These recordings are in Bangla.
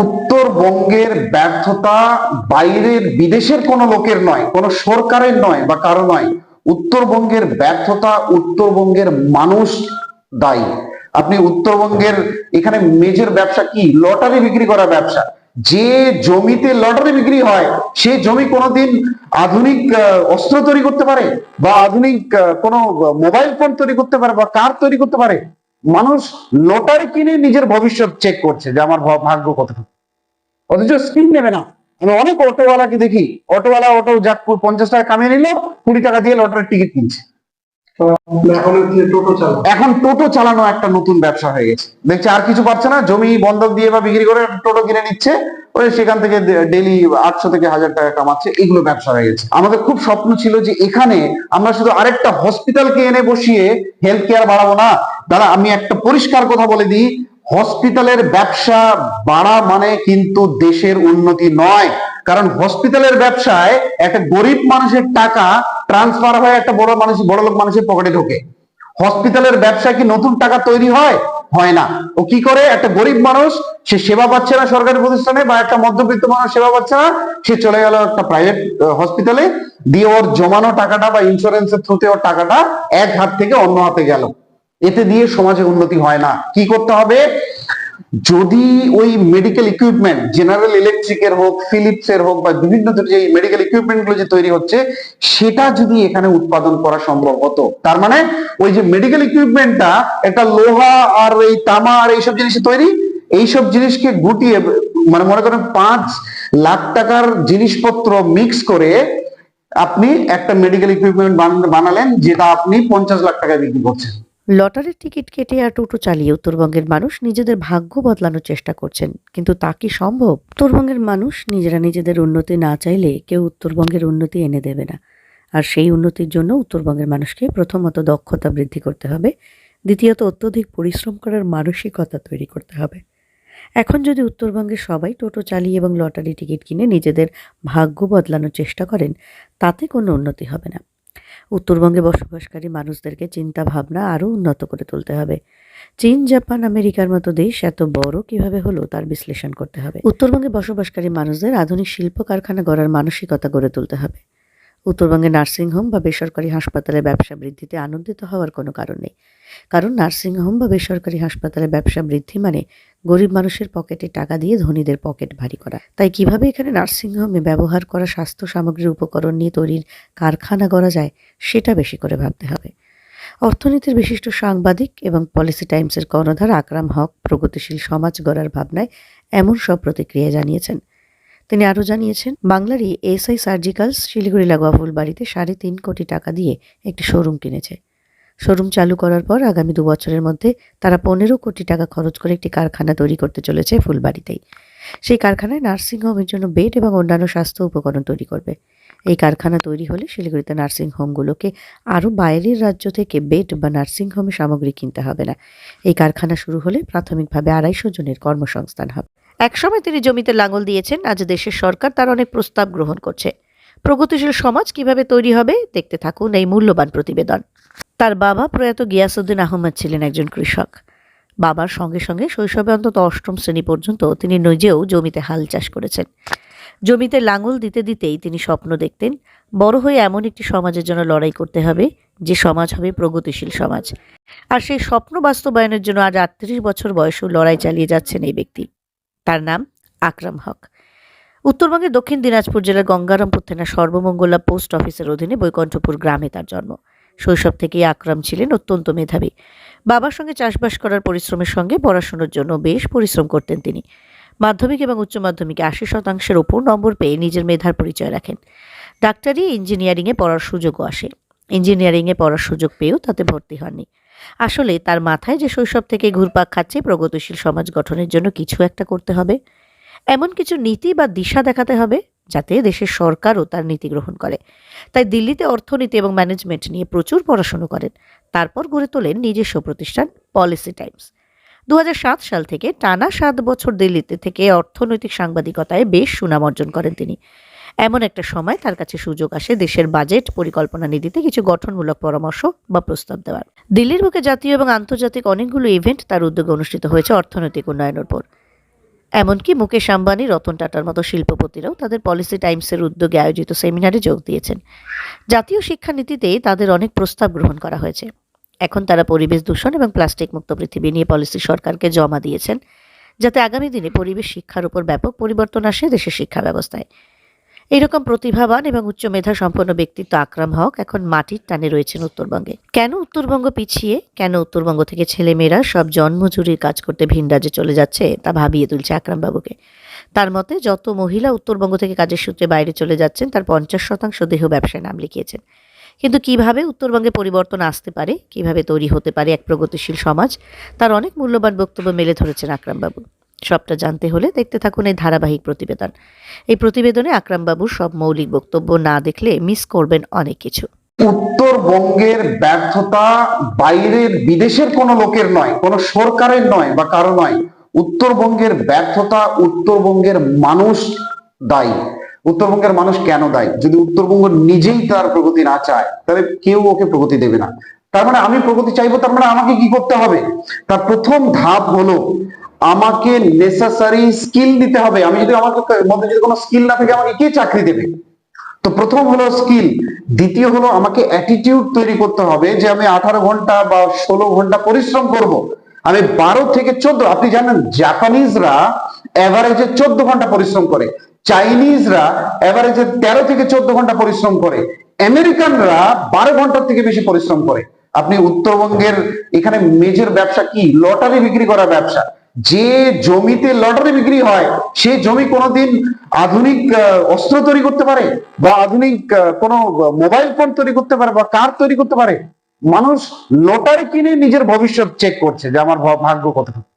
উত্তরবঙ্গের ব্যর্থতা বাইরের বিদেশের কোনো লোকের নয়, কোনো সরকারের নয় বা কারও নয়। উত্তরবঙ্গের ব্যর্থতা উত্তরবঙ্গের মানুষ দায়ী। আপনি উত্তরবঙ্গের এখানে মেজর ব্যবসা কি? লটারি বিক্রি করা ব্যবসা। যে জমিতে লটারি বিক্রি হয়, সে জমি কোনোদিন আধুনিক অস্ত্র তৈরি করতে পারে? বা আধুনিক কোনো মোবাইল ফোন তৈরি করতে পারে বা কার তৈরি করতে পারে? মানুষ লটারি কিনে নিজের ভবিষ্যৎ চেক করছে যে আমার ভাগ্য কতটুকু অথচ স্কিম নেবে না। আমি অনেক অটোওয়ালাকে দেখি, অটোওয়ালা অটো যাক পঞ্চাশ টাকা কামিয়ে নিল, কুড়ি টাকা দিয়ে লটারির টিকিট কিনছে। এখন টোটো চালানো একটা নতুন ব্যবসা হয়ে গেছে। দেখছে আর কিছু পাচ্ছে না, জমি, বন্ধক দিয়ে বা বিক্রি করে টোটো কিনে নিচ্ছে, ওই সেখান থেকে ডেলি আটশো থেকে হাজার টাকা কামাচ্ছে, এগুলো ব্যবসা হয়ে গেছে। আমাদের খুব স্বপ্ন ছিল যে এখানে আমরা শুধু আরেকটা হসপিটালকে এনে বসিয়ে হেলথ কেয়ার বাড়াবো না দাঁড়া, আমি একটা পরিষ্কার কথা বলে দিই। হসপিটালের ব্যবসা বাড়া মানে কিন্তু দেশের উন্নতি নয়। কারণ হসপিটালের ব্যবসায় একটা গরিব মানুষের টাকা ট্রান্সফার হয়ে একটা বড় মানুষ, বড় লোক মানুষের পকেটে ঢোকে। হসপিটালের ব্যবসায় কি নতুন টাকা তৈরি হয়? হয় না। ও কি করে? একটা গরিব মানুষ, সে সেবা পাচ্ছে না সরকারি প্রতিষ্ঠানে বা একটা মধ্যবিত্ত মানুষ সেবা পাচ্ছে না, সে চলে গেল একটা প্রাইভেট হসপিটালে দিয়ে ওর জমানো টাকাটা বা ইন্স্যুরেন্সের থ্রুতে ওর টাকাটা এক হাত থেকে অন্য হাতে গেল। এতে দিয়ে সমাজে উন্নতি হয় না। কি করতে হবে? যদি ওই মেডিকেল ইকুইপমেন্ট জেনারেল ইলেকট্রিকের হোক ফিলিপস এর হোক বা বিভিন্ন যে মেডিকেল ইকুইপমেন্টগুলো যে তৈরি হচ্ছে, সেটা যদি এখানে উৎপাদন করা সম্ভব হতো। তার মানে ওই যে মেডিকেল ইকুইপমেন্টটা একটা লোহা আর এই তামা আর এইসব জিনিসে তৈরি, এইসব জিনিসকে গুটিয়ে মানে মনে করেন পাঁচ লাখ টাকার জিনিসপত্র মিক্স করে আপনি একটা মেডিকেল ইকুইপমেন্ট বানালেন, যেটা আপনি পঞ্চাশ লাখ টাকায় বিক্রি করছেন। লটারির টিকিট কেটে আর টোটো চালিয়ে উত্তরবঙ্গের মানুষ নিজেদের ভাগ্য বদলানোর চেষ্টা করছেন। কিন্তু তা কি সম্ভব? উত্তরবঙ্গের মানুষ নিজেরা নিজেদের উন্নতি না চাইলে কেউ উত্তরবঙ্গের উন্নতি এনে দেবে না। আর সেই উন্নতির জন্য উত্তরবঙ্গের মানুষকে প্রথমত দক্ষতা বৃদ্ধি করতে হবে। দ্বিতীয়ত অত্যধিক পরিশ্রম করার মানসিকতা তৈরি করতে হবে। এখন যদি উত্তরবঙ্গের সবাই টোটো চালিয়ে এবং লটারি টিকিট কিনে নিজেদের ভাগ্য বদলানোর চেষ্টা করেন, তাতে কোনো উন্নতি হবে না। উত্তরবঙ্গে বসবাসকারী মানুষদেরকে চিন্তা ভাবনা আরও উন্নত করে তুলতে হবে। চীন, জাপান, আমেরিকার মতো দেশ এত বড় কীভাবে হলো তার বিশ্লেষণ করতে হবে। উত্তরবঙ্গে বসবাসকারী মানুষদের আধুনিক শিল্প কারখানা গড়ার মানসিকতা গড়ে তুলতে হবে। উত্তরবঙ্গে নার্সিংহোম বা বেসরকারি হাসপাতালে ব্যবসা বৃদ্ধিতে আনন্দিত হওয়ার কোনো কারণ নেই। কারণ নার্সিংহোম বা বেসরকারি হাসপাতালে ব্যবসা বৃদ্ধি মানে গরিব মানুষের পকেটে টাকা দিয়ে ধনীদের পকেট ভারী করা। তাই কীভাবে এখানে নার্সিংহোমে ব্যবহার করা স্বাস্থ্য সামগ্রীর উপকরণ নিয়ে তৈরির কারখানা গড়া যায়, সেটা বেশি করে ভাবতে হবে। অর্থনীতির বিশিষ্ট সাংবাদিক এবং পলিসি টাইমসের কর্ণধার আকরাম হক প্রগতিশীল সমাজ গড়ার ভাবনায় এমন সব প্রতিক্রিয়া জানিয়েছেন। তিনি আরও জানিয়েছেন, বাংলারই এসআই সার্জিক্যালস শিলিগুড়ি লাগোয়া ফুলবাড়িতে সাড়ে তিন কোটি টাকা দিয়ে একটি শোরুম কিনেছে। শোরুম চালু করার পর আগামী দু বছরের মধ্যে তারা পনেরো কোটি টাকা খরচ করে একটি কারখানা তৈরি করতে চলেছে ফুলবাড়িতেই সেই কারখানায় নার্সিংহোমের জন্য বেড এবং অন্যান্য স্বাস্থ্য উপকরণ তৈরি করবে। এই কারখানা তৈরি হলে শিলিগুড়িতে নার্সিং হোমগুলোকে আরও বাইরের রাজ্য থেকে বেড বা নার্সিং হোমে সামগ্রী কিনতে হবে না। এই কারখানা শুরু হলে প্রাথমিকভাবে আড়াইশো জনের কর্মসংস্থান হবে। একসময় তিনি জমিতে লাঙল দিয়েছেন, আজ দেশের সরকার তার অনেক প্রস্তাব গ্রহণ করছে। প্রগতিশীল সমাজ কীভাবে তৈরি হবে, দেখতে থাকুন এই মূল্যবান প্রতিবেদন। তার বাবা প্রয়াত গিয়াসুদ্দিন আহমেদ ছিলেন একজন কৃষক। বাবার সঙ্গে সঙ্গে শৈশবে অন্তত অষ্টম শ্রেণি পর্যন্ত তিনি নিজেও জমিতে হাল চাষ করেছেন। জমিতে লাঙল দিতে দিতেই তিনি স্বপ্ন দেখতেন, বড় হয়ে এমন একটি সমাজের জন্য লড়াই করতে হবে, যে সমাজ হবে প্রগতিশীল সমাজ। আর সেই স্বপ্ন বাস্তবায়নের জন্য আজ আটত্রিশ বছর বয়সেও লড়াই চালিয়ে যাচ্ছেন এই ব্যক্তি। তার নাম আকরাম হক। উত্তরবঙ্গের দক্ষিণ দিনাজপুর জেলার গঙ্গারামপুর থানার সর্বমঙ্গলা পোস্ট অফিসের অধীনে বৈকণ্ঠপুর গ্রামে তার জন্ম। শৈশব থেকেই আকরাম ছিলেন অত্যন্ত মেধাবী। বাবার সঙ্গে চাষবাস করার পরিশ্রমের সঙ্গে পড়াশোনার জন্য বেশ পরিশ্রম করতেন তিনি। মাধ্যমিক এবং উচ্চ মাধ্যমিকে আশি শতাংশের ওপর নম্বর পেয়ে নিজের মেধার পরিচয় রাখেন। ডাক্তারি, ইঞ্জিনিয়ারিংয়ে পড়ার সুযোগও আসে। ইঞ্জিনিয়ারিংয়ে পড়ার সুযোগ পেয়েও তাতে ভর্তি হননি। আসলে তার মাথায় যে শৈশব থেকে ঘুরপাক খাচ্ছে প্রগতিশীল সমাজ গঠনের জন্য কিছু একটা করতে হবে। এমন কিছু নীতি বা দিশা দেখাতে হবে যাতে দেশের সরকারও তার নীতি গ্রহণ করে। তাই দিল্লিতে অর্থনীতি এবং ম্যানেজমেন্ট নিয়ে প্রচুর পড়াশুনো করেন। তারপর গড়ে তোলেন নিজস্ব প্রতিষ্ঠান পলিসি টাইমস। দু হাজার সাত সাল থেকে টানা সাত বছর দিল্লিতে থেকে অর্থনৈতিক সাংবাদিকতায় বেশ সুনাম অর্জন করেন তিনি। এমন একটা সময় তার কাছে সুযোগ আসে দেশের বাজেট পরিকল্পনা নীতিতে কিছু গঠনমূলক পরামর্শ বা প্রস্তাব দেওয়ার। দিল্লির বুকে জাতীয় এবং আন্তর্জাতিক অনেকগুলো ইভেন্ট তার উদ্যোগে অনুষ্ঠিত হয়েছে অর্থনৈতিক উন্নয়নের উপর। এমনকি মুকেশ আম্বানি, রতন টাটার মতো শিল্পপতিরাও তাদের পলিসি টাইমসের উদ্যোগে আয়োজিত সেমিনারে যোগ দিয়েছেন। জাতীয় শিক্ষানীতিতে তাদের অনেক প্রস্তাব গ্রহণ করা হয়েছে। এখন তারা পরিবেশ দূষণ এবং প্লাস্টিক মুক্ত পৃথিবী নিয়ে পলিসি সরকারকে জমা দিয়েছেন, যাতে আগামী দিনে পরিবেশ শিক্ষার উপর ব্যাপক পরিবর্তন আসে দেশের শিক্ষা ব্যবস্থায়। এইরকম প্রতিভাবান এবং উচ্চ মেধা সম্পন্ন ব্যক্তিত্ব আকরাম হক এখন মাটির টানে রয়েছেন উত্তরবঙ্গে। কেন উত্তরবঙ্গ পিছিয়ে? কেন উত্তরবঙ্গ থেকে ছেলেমেয়েরা সব জন্মজুরির কাজ করতে ভিন চলে যাচ্ছে তা ভাবিয়ে তুলছে আকরাম বাবুকে তার মতে, যত মহিলা উত্তরবঙ্গ থেকে কাজের সূত্রে বাইরে চলে যাচ্ছেন, তার পঞ্চাশ শতাংশ দেহ ব্যবসায় নাম লিখিয়েছেন। কিন্তু কীভাবে উত্তরবঙ্গে পরিবর্তন আসতে পারে, কীভাবে তৈরি হতে পারে এক প্রগতিশীল সমাজ, তার অনেক মূল্যবান বক্তব্য মেলে ধরেছেন আকরামবাবু। সবটা জানতে হলে দেখতে থাকুন এই ধারাবাহিক প্রতিবেদন। এই প্রতিবেদনে আকরামবাবুর সব মৌলিক বক্তব্য না দেখলে মিস করবেন অনেক কিছু। উত্তরবঙ্গের ব্যর্থতা বাইরের বিদেশের কোনো লোকের নয়, কোনো সরকারের নয় বা কারও নয়। উত্তরবঙ্গের ব্যর্থতা উত্তরবঙ্গের মানুষ দায়ী। উত্তরবঙ্গের মানুষ কেন দায়ী? যদি উত্তরবঙ্গ নিজেই তার প্রগতি না চায়, তাহলে কেউ ওকে প্রগতি দেবে না। তার মানে আমি প্রগতি চাইব, তার মানে আমাকে কি করতে হবে? তার প্রথম ধাপ হলো আমাকে নেসেসারি স্কিল দিতে হবে। আমি যদি আমার মধ্যে যদি কোনো স্কিল না থাকে, আমাকে কে চাকরি দেবে? তো প্রথম হলো স্কিল দ্বিতীয় হলো আমাকে অ্যাটিটিউড তৈরি করতে হবে যে আমি আঠারো ঘণ্টা বা ষোলো ঘণ্টা পরিশ্রম করব। আমি বারো থেকে চোদ্দ, আপনি জানেন জাপানিজরা এভারেজে চোদ্দ ঘণ্টা পরিশ্রম করে। চাইনিজরা এভারেজে তেরো থেকে চোদ্দ ঘণ্টা পরিশ্রম করে। আমেরিকানরা বারো ঘণ্টার থেকে বেশি পরিশ্রম করে। আপনি উত্তরবঙ্গের এখানে মেজর ব্যবসা কি? লটারি বিক্রি করা ব্যবসা। যে জমিতে লটারি বিক্রি হয়, সে জমি কোনোদিন আধুনিক অস্ত্র তৈরি করতে পারে বা আধুনিক কোনো মোবাইল ফোন তৈরি করতে পারে বা কার তৈরি করতে পারে। মানুষ লটারি কিনে নিজের ভবিষ্যৎ চেক করছে যে আমার ভাগ্য কতটুকু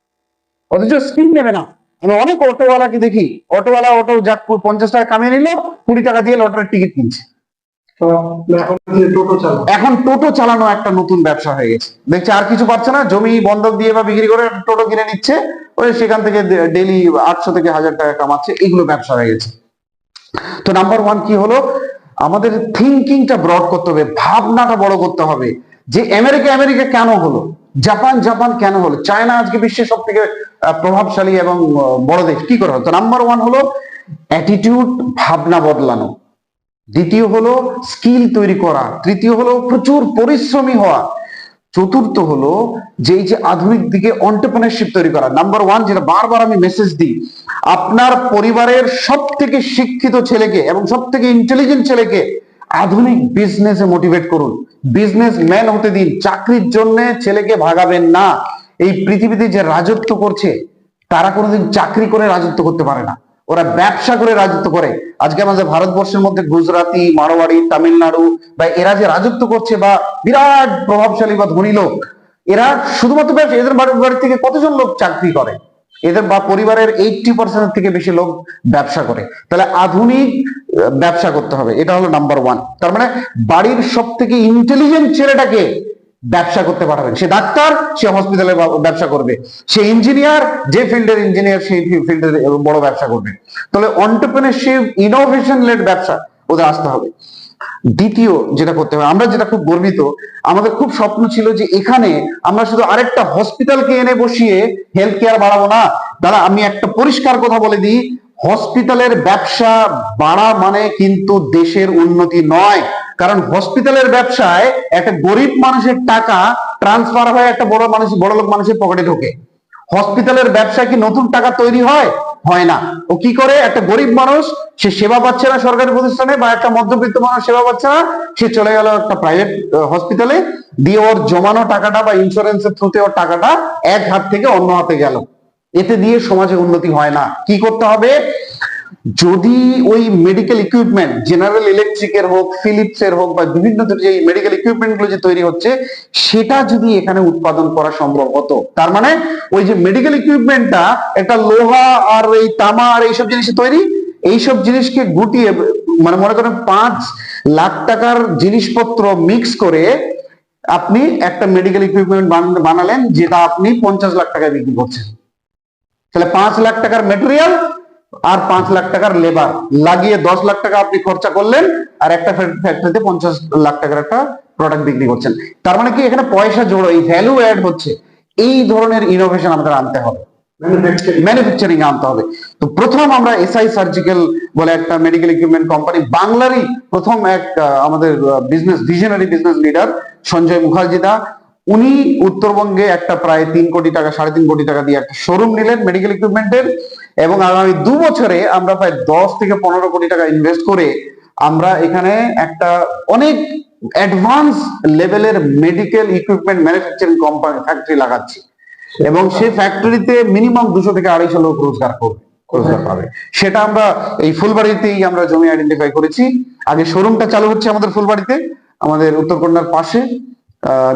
অথচ স্কিল নেবে না। আমি অনেক অটোওয়ালাকে দেখি, অটোওয়ালা অটো যাক, পঞ্চাশ টাকা কামিয়ে নিল, কুড়ি টাকা দিয়ে লটারির টিকিট কিনছে। এখন টোটো চালান। একটা নতুন ব্যবসা হয়ে গেছে। দেখছে আর কিছু পাচ্ছে না, জমি বন্ধক দিয়ে বা বিক্রি করে টোটো কিনে নিচ্ছে, ওই সেখান থেকে ডেলি আটশো থেকে হাজার টাকা কামাচ্ছে, এগুলো ব্যবসা হয়ে গেছে। তো নাম্বার ওয়ান কি হলো? আমাদের থিঙ্কিংটা ব্রড করতে হবে, ভাবনাটা বড় করতে হবে। যে আমেরিকা আমেরিকা কেন হলো? জাপান জাপান কেন হলো? চায়না আজকে বিশ্বের সব থেকে প্রভাবশালী এবং বড় দেশ। কি করে তো নাম্বার ওয়ান হলো অ্যাটিটিউড ভাবনা বদলানো। দ্বিতীয় হলো স্কিল তৈরি করা। তৃতীয় হলো প্রচুর পরিশ্রমী হওয়া। চতুর্থ হলো যে এই যে আধুনিক দিকে অন্টারপ্রেনারশিপ তৈরি করা। নাম্বার ওয়ান যেটা বারবার আমি মেসেজ দিই, আপনার পরিবারের সব থেকে শিক্ষিত ছেলেকে এবং সব থেকে ইন্টেলিজেন্ট ছেলেকে আধুনিক বিজনেসে মোটিভেট করুন। বিজনেস ম্যান হতে দিন, চাকরির জন্য ছেলেকে ভাগাবেন না। এই পৃথিবীতে যে রাজত্ব করছে, তারা কোনোদিন চাকরি করে রাজত্ব করতে পারে না। ওরা ব্যবসা করে রাজত্ব করে। আজকে আমাদের ভারতবর্ষের মধ্যে গুজরাটি মারোয়াড়ি, তামিলনাড়ু বা এরা যে রাজত্ব করছে বা বিরাট প্রভাবশালী বা ধনী লোক, এরা শুধুমাত্র ব্যবসা এদের বাড়ির বাড়ি থেকে কতজন লোক চাকরি করে? এদের বা পরিবারের এইটটি পার্সেন্ট থেকে বেশি লোক ব্যবসা করে। তাহলে আধুনিক ব্যবসা করতে হবে। এটা হলো নাম্বার ওয়ান তার মানে বাড়ির সব থেকে ইন্টেলিজেন্ট ছেলেটাকে ব্যবসা করতে পাঠাবেন সে ডাক্তার, সে হসপিটালে ব্যবসা করবে। সে ইঞ্জিনিয়ার যে ফিল্ডের ইঞ্জিনিয়ার সেই ফিল্ডের বড় ব্যবসা করবে। তাহলে অন্টারপ্রেনারশিপ ইনোভেশন লেড ব্যবসা ওদের আসতে হবে। দ্বিতীয় যেটা করতে হবে, আমরা যেটা খুব গর্বিত, আমাদের খুব স্বপ্ন ছিল যে এখানে আমরা শুধু আরেকটা হসপিটালকে এনে বসিয়ে হেলথ কেয়ার বাড়াবো না। দাদা আমি একটা পরিষ্কার কথা বলে দিই হসপিটালের ব্যবসা বাড়া মানে কিন্তু দেশের উন্নতি নয়। কারণ হসপিটালের ব্যবসায় একটা গরিব মানুষের টাকা ট্রান্সফার হয়ে একটা বড় মানুষ, বড় লোক মানুষের পকেটে ঢোকে। হসপিটালের ব্যবসায় কি নতুন টাকা তৈরি হয়? হয় না। ও কি করে? একটা গরিব মানুষ, সে সেবা পাচ্ছে না সরকারি প্রতিষ্ঠানে বা একটা মধ্যবিত্ত মানুষ সেবা পাচ্ছে না, সে চলে গেল একটা প্রাইভেট হসপিটালে দিয়ে ওর জমানো টাকাটা বা ইন্স্যুরেন্সের থ্রুতে ওর টাকাটা এক হাত থেকে অন্য হাতে গেল। এতে দিয়ে সমাজে উন্নতি হয় না। কি করতে হবে? যদি ওই মেডিকেল ইকুইপমেন্ট জেনারেল ইলেকট্রিকের হোক ফিলিপস এর হোক বা বিভিন্ন যে মেডিকেল ইকুইপমেন্টগুলো যে তৈরি হচ্ছে, সেটা যদি এখানে উৎপাদন করা সম্ভব হতো। তার মানে ওই যে মেডিকেল ইকুইপমেন্টটা একটা লোহা আর এই তামা আর এইসব জিনিসে তৈরি, এইসব জিনিসকে গুটিয়ে মানে মনে করেন পাঁচ লাখ টাকার জিনিসপত্র মিক্স করে আপনি একটা মেডিকেল ইকুইপমেন্ট বানালেন, যেটা আপনি পঞ্চাশ লাখ টাকায় বিক্রি করছেন। তাহলে পাঁচ লাখ টাকার মেটেরিয়াল আর পাঁচ লাখ টাকার লেবার লাগিয়ে দশ লাখ টাকা আপনি খরচা করলেন আর একটা ফ্যাক্টরিতে পঞ্চাশ লাখ টাকার একটা প্রোডাক্ট বিক্রি করছেন। তার মানে কি এখানে পয়সা জোড়ো এই ভ্যালু অ্যাড হচ্ছে। এই ধরনের ইনোভেশন আমাদের আনতে হবে। ম্যানুফ্যাকচারিং আনতে হবে। তো প্রথম আমরা এসআই সার্জিক্যাল বলে একটা মেডিকেল ইকুইপমেন্ট কোম্পানি বাংলারই প্রথম এক আমাদের business visionary business leader Sanjay Mukherjee da. উনি উত্তরবঙ্গে একটা প্রায় তিন কোটি টাকা সাড়ে তিন কোটি টাকা দিয়ে একটা শোরুম নিলেন মেডিকেল ইকুইপমেন্টের এবং আগামী দু বছরে আমরা প্রায় দশ থেকে পনেরো কোটি টাকা ইনভেস্ট করে আমরা এখানে একটা অনেক অ্যাডভান্স লেভেলের medical equipment manufacturing company factory লাগাচ্ছি। এবং সেই ফ্যাক্টরিতে মিনিমাম দুশো থেকে আড়াইশো লোক রোজগার করবে, রোজগার পাবে। সেটা আমরা এই ফুলবাড়িতেই আমরা জমি আইডেন্টিফাই করেছি। আগে শোরুমটা চালু হচ্ছে আমাদের ফুলবাড়িতে, আমাদের উত্তরকন্যার পাশে।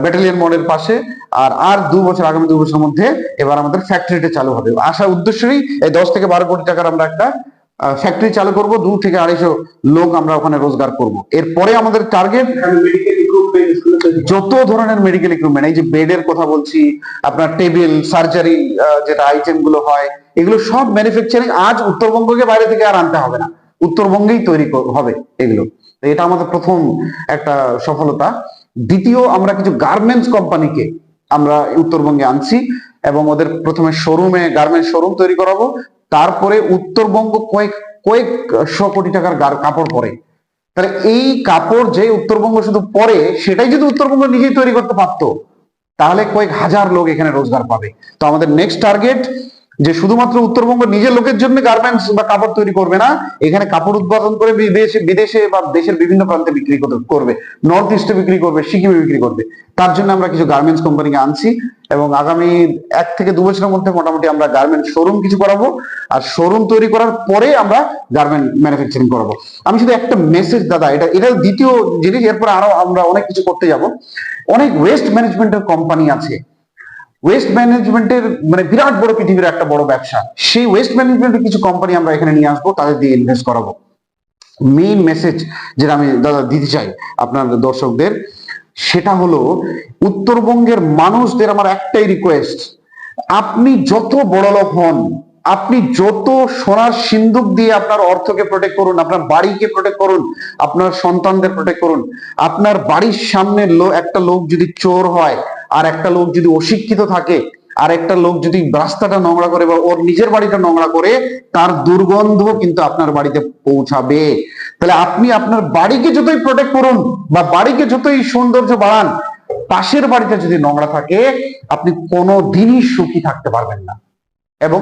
ব্যাটালিয়ন মোড়ের পাশে। আর আর দু বছর, আগামী দু বছরের মধ্যে এবার আমাদের ফ্যাক্টরিটা চালু হবে। আসার উদ্দেশ্যেই এই দশ থেকে বারো কোটি টাকার আমরা একটা ফ্যাক্টরি চালু করব। দু থেকে আড়াইশো লোক আমরা ওখানে রোজগার করব। এরপরে আমাদের টার্গেট যত ধরনের মেডিকেল ইকুইপমেন্ট এই যে বেডের কথা বলছি, আপনার টেবিল সার্জারি যেটা আইটেমগুলো হয়, এগুলো সব ম্যানুফ্যাকচারিং আজ উত্তরবঙ্গকে বাইরে থেকে আর আনতে হবে না। উত্তরবঙ্গেই তৈরি হবে এগুলো। এটা আমাদের প্রথম একটা সফলতা। দ্বিতীয় আমরা কিছু গার্মেন্টস কোম্পানিকে আমরা উত্তরবঙ্গে আনছি এবং ওদের প্রথমে শোরুমে গার্মেন্টস শোরুম তৈরি করাবো। তারপরে উত্তরবঙ্গ কয়েক কয়েক শো কোটি টাকার কাপড় পরে। তাহলে এই কাপড় যে উত্তরবঙ্গ শুধু পরে, সেটাই যদি উত্তরবঙ্গ নিজেই তৈরি করতে পারতো, তাহলে কয়েক হাজার লোক এখানে রোজগার পাবে। তো আমাদের নেক্সট টার্গেট যে শুধুমাত্র উত্তরবঙ্গ নিজের লোকের জন্য গার্মেন্টস বা কাপড় তৈরি করবে না, এখানে কাপড় উৎপাদন করে বিদেশে বিদেশে বা দেশের বিভিন্ন প্রান্তে বিক্রি করবে। নর্থ ইস্টে বিক্রি করবে সিকিমে বিক্রি করবে। তার জন্য আমরা কিছু গার্মেন্টস কোম্পানিকে আনছি এবং আগামী এক থেকে দু বছরের মধ্যে মোটামুটি আমরা গার্মেন্ট শোরুম কিছু করাবো। আর শোরুম তৈরি করার পরে আমরা গার্মেন্ট ম্যানুফ্যাকচারিং করাবো। আমি শুধু একটা মেসেজ দাদা, এটা এটা দ্বিতীয় জিনিস, এরপর আরও আমরা অনেক কিছু করতে যাব। অনেক ওয়েস্ট ম্যানেজমেন্টের কোম্পানি আছে। ওয়েস্ট ম্যানেজমেন্টের মানে বিরাট বড় পৃথিবীর একটা বড় ব্যবসা। সেই ওয়েস্ট ম্যানেজমেন্টের কিছু কোম্পানি আমরা এখানে নিয়ে আসব, তাদের দিয়ে ইনভেস্ট করাবো। মেইন মেসেজ যেটা আমি, দাদা, দিতে চাই আপনার দর্শকদের, সেটা হলো, উত্তরবঙ্গের মানুষদের আমার একটাই রিকোয়েস্ট আপনি যত বড় লোক হন, আপনি যত সোনার সিন্দুক দিয়ে আপনার অর্থকে প্রোটেক্ট করুন, আপনার বাড়িকে প্রোটেক্ট করুন, আপনার সন্তানদের প্রোটেক্ট করুন, আপনার বাড়ির সামনে একটা লোক যদি চোর হয় আর একটা লোক যদি অশিক্ষিত থাকে, আর একটা লোক যদি রাস্তাটা নোংরা করে বা ওর নিজের বাড়িটা নোংরা করে, তার দুর্গন্ধ কিন্তু আপনার বাড়িতে পৌঁছাবে। তাহলে আপনি আপনার বাড়িকে যতই প্রোটেক্ট করুন বা বাড়িকে যতই সৌন্দর্য বাড়ান, পাশের বাড়িতে যদি নোংরা থাকে, আপনি কোনো দিনই সুখী থাকতে পারবেন না। এবং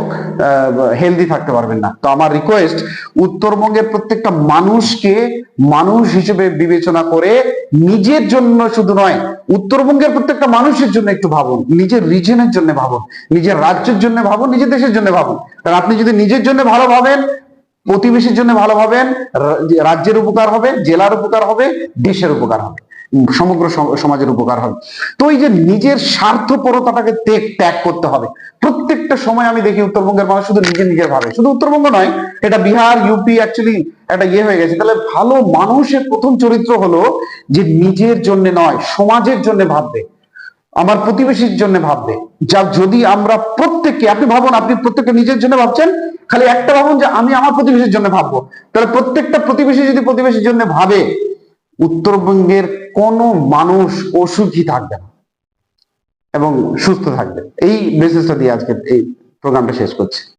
হেলদি থাকতে পারবেন না। তো আমার রিকোয়েস্ট উত্তরবঙ্গের প্রত্যেকটা মানুষকে মানুষ হিসেবে বিবেচনা করে নিজের জন্য শুধু নয়, উত্তরবঙ্গের প্রত্যেকটা মানুষের জন্য একটু ভাবুন। নিজের রিজনের জন্য ভাবুন, নিজের রাজ্যের জন্য ভাবুন, নিজের দেশের জন্য ভাবুন। কারণ আপনি যদি নিজের জন্য ভালো ভাবেন, প্রতিবেশীর জন্য ভালো ভাবেন রাজ্যের উপকার হবে, জেলার উপকার হবে, দেশের উপকার হবে। সমগ্র সম- সমাজের উপকার হবে। তো এই যে নিজের স্বার্থপরতাটাকে ত্যাগ ত্যাগ করতে হবে। প্রত্যেকটা সময় আমি দেখি উত্তরবঙ্গের মানুষ শুধু নিজের নিজের ভাবে। শুধু উত্তরবঙ্গ নয়, এটা বিহার ইউপি অ্যাকচুয়ালি একটা ইয়ে হয়ে গেছে। তাহলে ভালো মানুষের প্রথম চরিত্র হলো যে নিজের জন্য নয়, সমাজের জন্য ভাববে। আমার প্রতিবেশীর জন্য ভাববে। যা যদি আমরা প্রত্যেককে, আপনি ভাবুন, আপনি প্রত্যেককে নিজের জন্য ভাবছেন, খালি একটা ভাবুন যে আমি আমার প্রতিবেশীর জন্য ভাববো। তাহলে প্রত্যেকটা প্রতিবেশী যদি প্রতিবেশীর জন্য ভাবে উত্তরবঙ্গের কোন মানুষ অসুখী থাকবে না এবং সুস্থ থাকবে। এই মেসেজটা দিয়ে আজকে এই প্রোগ্রামটা শেষ করছি।